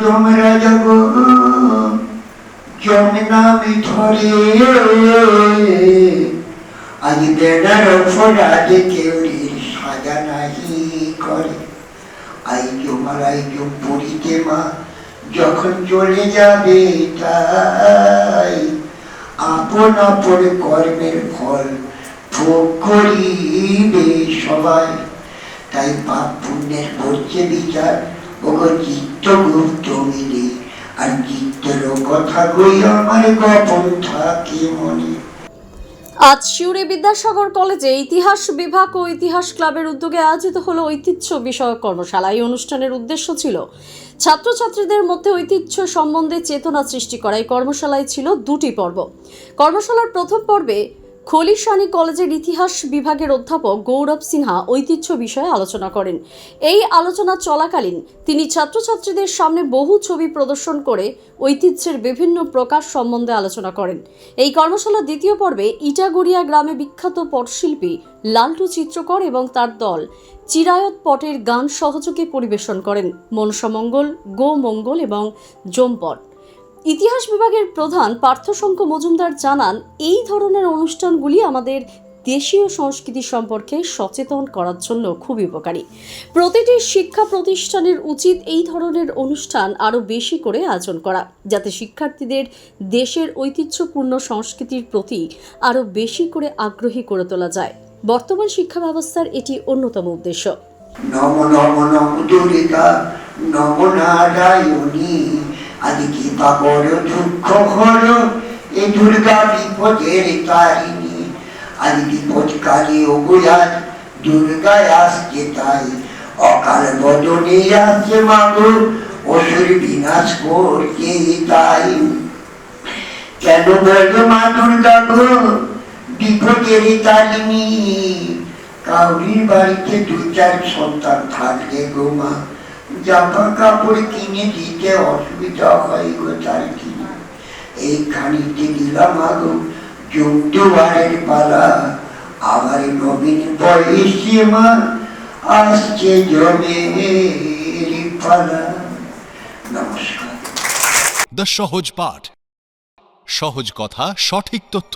তোমরা যাব যমনামি ধরে আজ বেড়ার ফরাজ কেউরির সাজা নাহি করে আই জমালাই জম পড়িতে মা যখন চলে যাবে তাই আপন আপন কর্মের ফল ভোগ করিবে সবাই তাই পাপ পুণ্যের করছে বিচার ওগো চিত্ত আজ শিউরে বিদ্যাসাগর কলেজে ইতিহাস বিভাগ ও ইতিহাস ক্লাবের উদ্যোগে আয়োজিত হল ঐতিহ্য বিষয়ক কর্মশালা। এই অনুষ্ঠানের উদ্দেশ্য ছিল ছাত্রছাত্রীদের মধ্যে ঐতিহ্য সম্বন্ধে চেতনা সৃষ্টি করা। এই কর্মশালায় ছিল দুটি পর্ব। কর্মশালার প্রথম পর্বে খলিশানি কলেজের ইতিহাস বিভাগের অধ্যাপক গৌরব সিনহা ঐতিহ্য বিষয়ে আলোচনা করেন। এই আলোচনা চলাকালীন তিনি ছাত্রছাত্রীদের সামনে বহু ছবি প্রদর্শন করে ঐতিহ্যের বিভিন্ন প্রকাশ সম্বন্ধে আলোচনা করেন। এই কর্মশালার দ্বিতীয় পর্বে ইটাগড়িয়া গ্রামে বিখ্যাত পটশিল্পী লালটু চিত্রকর এবং তার দল চিরায়ত পটের গান সহযোগে পরিবেশন করেন। মনসামঙ্গল গো মঙ্গল এবং জমপট। ইতিহাস বিভাগের প্রধান পার্থশঙ্ক মজুমদার জানান, এই ধরনের অনুষ্ঠানগুলি আমাদের দেশীয় সংস্কৃতি সম্পর্কে সচেতন করার জন্য খুবই উপকারী। প্রতিটি শিক্ষা প্রতিষ্ঠানের উচিত এই ধরনের অনুষ্ঠান আরও বেশি করে আয়োজন করা, যাতে শিক্ষার্থীদের দেশের ঐতিহ্যপূর্ণ সংস্কৃতির প্রতি আরও বেশি করে আগ্রহী করে তোলা যায়। বর্তমান শিক্ষা ব্যবস্থার এটি অন্যতম উদ্দেশ্য। নম নম নম দুর্গা নম নারায়ণী আদি কি পাবর দুঃখ হল এ দুর্গা বিপদের তারিণী। আদি বিপদ কালী অগুয়ার দুর্গায় আসছে তাই। অকাল বদনে আসছে মাগো, অসুর বিনাশ করছে তাই। কেন বলবে মা দুর্গা গো? বিপদের তারিণী। কাউরির বাড়িতে দু চার সন্তান থাকলে গো মা। জামা কাপড় কিনে দিতে অসুবিধা হয় গো এই খানিতে দিলাম আগো পালা আবার নবীন বয়সে মা আসছে জমে পালা নমস্কার দ্য সহজ পাঠ সহজ কথা সঠিক তথ্য